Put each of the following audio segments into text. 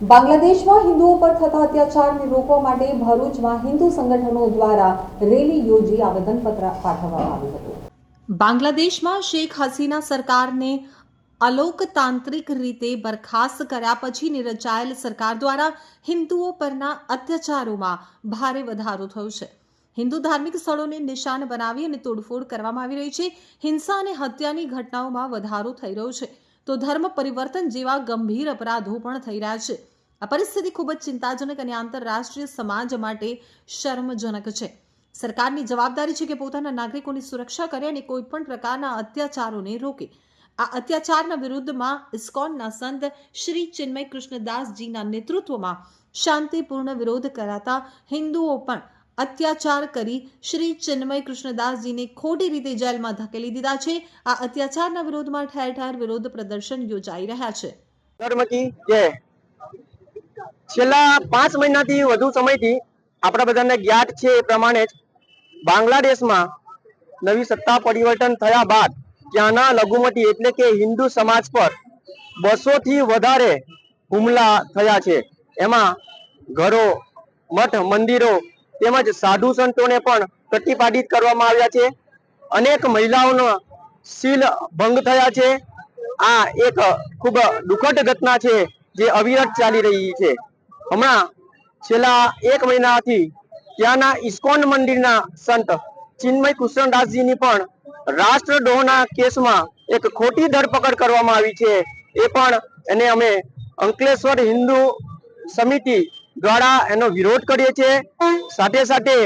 બાંગ્લાદેશમાં હિન્દુઓ પર થતા અત્યાચારને રોકવા માટે ભરૂચમાં હિન્દુ સંગઠનો દ્વારા રેલી યોજી આવેદનપત્ર પાઠવવામાં આવ્યું હતું. બાંગ્લાદેશમાં શેખ હસીના સરકારને અલોકતાંત્રિક રીતે બરખાસ્ત કર્યા પછી રચાયેલ સરકાર દ્વારા હિન્દુઓ પરના અત્યાચારોમાં ભારે વધારો થયો છે. હિન્દુ ધાર્મિક સ્થળોને નિશાન બનાવી અને તોડફોડ કરવામાં આવી રહી છે. હિંસા અને હત્યાની ઘટનાઓમાં વધારો થઈ રહ્યો છે. તો ધર્મ પરિવર્તન જેવા ગંભીર અપરાધો પણ થઈ રહ્યા છે. આ પરિસ્થિતિ ખૂબ જ ચિંતાજનક અને આંતરરાષ્ટ્રીય સમાજ માટે શર્મજનક છે. સરકારની જવાબદારી છે કે પોતાના નાગરિકોની સુરક્ષા કરે અને કોઈ પણ પ્રકારના અત્યાચારોને રોકે. આ અત્યાચારના વિરુદ્ધમાં ઇસ્કોનના સંત શ્રી ચિન્મય કૃષ્ણદાસજીના નેતૃત્વમાં શાંતિપૂર્ણ વિરોધ કરાતા હિન્દુઓ પણ અત્યાચાર કરી શ્રી ચિન્મય કૃષ્ણદાસજીને ખોટી રીતે જેલમાં ધકેલી દીધા છે. આ અત્યાચારના વિરોધમાં ઠેર ઠેર વિરોધ પ્રદર્શન યોજાઈ રહ્યા છે. છેલ્લા પાંચ મહિનાથી વધુ સમયથી આપણા બધાને જ્ઞાત છે એ પ્રમાણે જ બાંગ્લાદેશમાં નવી સત્તા પરિવર્તન થયા બાદ ત્યાંના લઘુમતી એટલે કે હિન્દુ સમાજ પર બસો થી વધારે હુમલા થયા છે. એમાં ઘરો, મઠ, મંદિરો તેમજ સાધુ સંતોને પણ પ્રતિપાદિત કરવામાં આવ્યા છે. અનેક મહિલાઓનો શીલ ભંગ થયા છે. આ એક ખૂબ દુઃખદ ઘટના છે જે અવિરત ચાલી રહી છે. હમણાં છેલ્લા એક મહિનાથી ત્યાંના ઇસ્કોન મંદિરના સંત ચિન્મય કૃષ્ણદાસજીની પણ રાષ્ટ્રદ્રોહના કેસમાં એક ખોટી ધરપકડ કરવામાં આવી છે. એ પણ એને અમે અંકલેશ્વર હિન્દુ સમિતિ દ્વારા એનો વિરોધ કરીએ છીએ. સાથે સાથે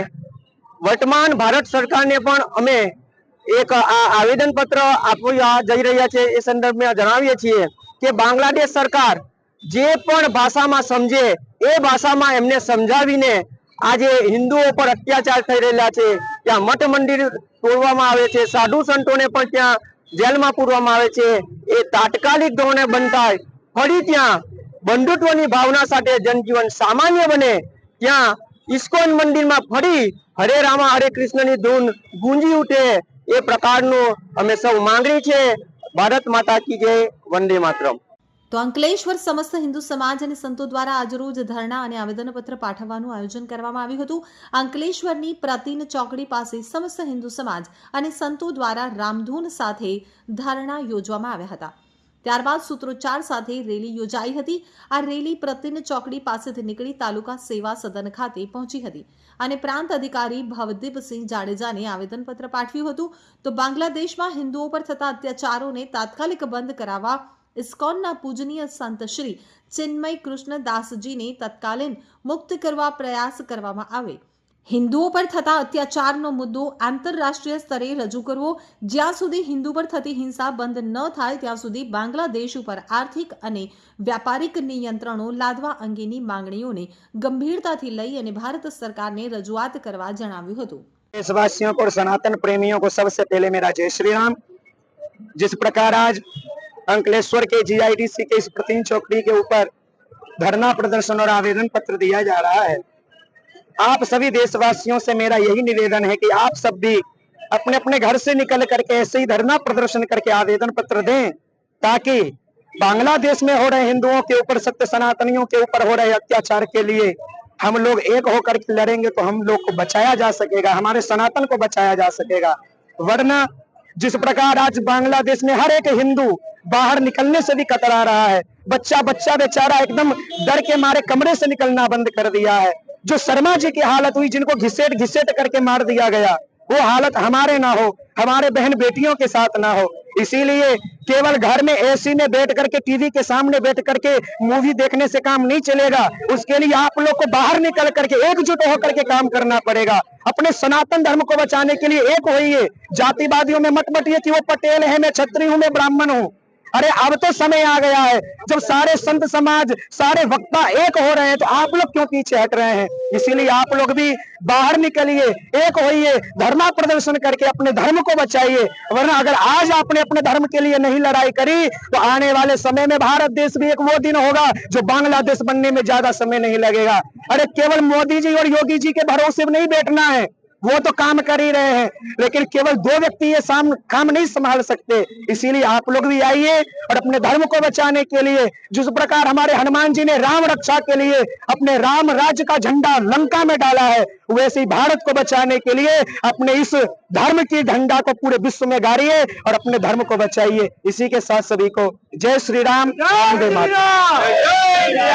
વર્તમાન ભારત સરકારને પણ અમે એક આ આવેદન પત્ર આપવા જઈ રહ્યા છે. એ સંદર્ભમાં જણાવીએ છીએ કે બાંગ્લાદેશ સરકાર જે પણ ભાષામાં સમજે એ ભાષામાં એમને સમજાવીને આજે હિન્દુઓ પર અત્યાચાર થઈ રહેલા છે. ત્યાં મઠ મંદિર તોડવામાં આવે છે. સાધુ સંતોને પણ ત્યાં જેલમાં પૂરવામાં આવે છે. એ તાત્કાલિક ધોરણે બંધ થાય. ફરી ત્યાં બંધુત્વની ભાવના સાથે જનજીવન સામાન્ય બને, ત્યાં ઇસ્કોન મંદિરમાં ફરી હરે રામા, હરે કૃષ્ણની ધૂન ગુંજી ઉઠે એ પ્રકારનું અમે સૌ માંગણી છે. ભારત માતા કી જય, વંદે માતરમ. તો અંકલેશ્વર સમસ્ત હિન્દુ સમાજ અને સંતો દ્વારા આજરોજ ધરણા અને આવેદનપત્ર પાઠવવાનું આયોજન કરવામાં આવ્યું હતું. અંકલેશ્વરની પ્રતિન ચોકડી પાસે સમસ્ત હિન્દુ સમાજ અને સંતો દ્વારા રામધૂન સાથે ધરણા યોજવામાં આવ્યા હતા. ત્યારબાદ સૂત્રોચ્ચાર સાથે રેલી યોજાઈ હતી. આ રેલી પ્રતિન ચોકડી પાસેથી નીકળી તાલુકા સેવા સદન ખાતે પહોંચી હતી અને પ્રાંત અધિકારી ભવદીપસિંહ જાડેજાને આવેદનપત્ર પાઠવ્યું હતું. તો બાંગ્લાદેશમાં હિન્દુઓ પર થતા અત્યાચારોને તાત્કાલિક બંધ કરાવવા ઇસ્કોનના પૂજનીય સંત શ્રી ચિન્મય કૃષ્ણદાસજીને તત્કાલીન મુક્ત કરવા પ્રયાસ કરવામાં આવે. હિન્દુઓ પર થતા અત્યાચારનો મુદ્દો આંતરરાષ્ટ્રીય સ્તરે રજૂ કરવો જ્યાં સુધી હિન્દુ પર થતી હિંસા બંધ ન થાય ત્યાં સુધી બાંગ્લાદેશ ઉપર આર્થિક અને વ્યાપારિક નિયંત્રણો લાદવા અંગેની માંગણીઓને ગંભીરતાથી લઈ અને ભારત સરકારને રજૂઆત કરવા જણાવ્યું હતું देशवासियों को और सनातन प्रेमियों को सबसे पहले मेरा जय श्री राम जिस प्रकार आज अंकलेश्वर के जीआईडीसी के इस प्रतिन चौकड़ी के ऊपर धरना प्रदर्शन और आवेदन पत्र दिया जा रहा है आप सभी देशवासियों से मेरा यही निवेदन है कि आप सब भी अपने अपने घर से निकल करके ऐसे ही धरना प्रदर्शन करके आवेदन पत्र दें, ताकि बांग्लादेश में हो रहे हिंदुओं के ऊपर, सत्य सनातनियों के ऊपर हो रहे अत्याचार के लिए हम लोग एक होकर के लड़ेंगे तो हम लोग को बचाया जा सकेगा, हमारे सनातन को बचाया जा सकेगा। वरना जिस प्रकार आज बांग्लादेश में हर एक हिंदू बाहर निकलने से भी कतरा रहा है बच्चा बच्चा बेचारा एकदम डर के मारे कमरे से निकलना बंद कर दिया है जो शर्मा जी की हालत हुई, जिनको घिसेट घिसेट करके मार दिया गया, वो हालत हमारे ना हो, हमारे बहन बेटियों के साथ ना हो। इसीलिए केवल घर में एसी में बैठ करके टीवी के सामने बैठ करके मूवी देखने से काम नहीं चलेगा। उसके लिए आप लोग को बाहर निकल करके, एकजुट होकर के काम करना पड़ेगा। अपने सनातन धर्म को बचाने के लिए एक होइए जातिवादियों में मत बटिए कि वो पटेल है, मैं छत्री हूँ, मैं ब्राह्मण हूँ। अरे अब तो समय आ गया है। जब सारे संत समाज, सारे वक्ता एक हो रहे हैं तो आप लोग क्यों पीछे हट रहे हैं? इसीलिए आप लोग भी बाहर निकलिए, एक होइए, धर्मा प्रदर्शन करके अपने धर्म को बचाइए। वरना अगर आज आपने अपने धर्म के लिए नहीं लड़ाई करी तो आने वाले समय में भारत देश भी एक वो दिन होगा, जो बांग्लादेश बनने में ज़्यादा समय नहीं लगेगा। अरे केवल मोदी जी और योगी जी के भरोसे नहीं बैठना है। वो तो काम कर ही रहे हैं लेकिन केवल दो व्यक्ति ये साम काम नहीं संभाल सकते। इसीलिए आप लोग भी आइए और अपने धर्म को बचाने के लिए जिस प्रकार हमारे हनुमान जी ने राम रक्षा के लिए अपने राम राज्य का झंडा लंका में डाला है वैसे ही भारत को बचाने के लिए अपने इस धर्म की झंडा को पूरे विश्व में गाड़िए और अपने धर्म को बचाइए। इसी के साथ सभी को जय श्री राम। वंदे मातरम।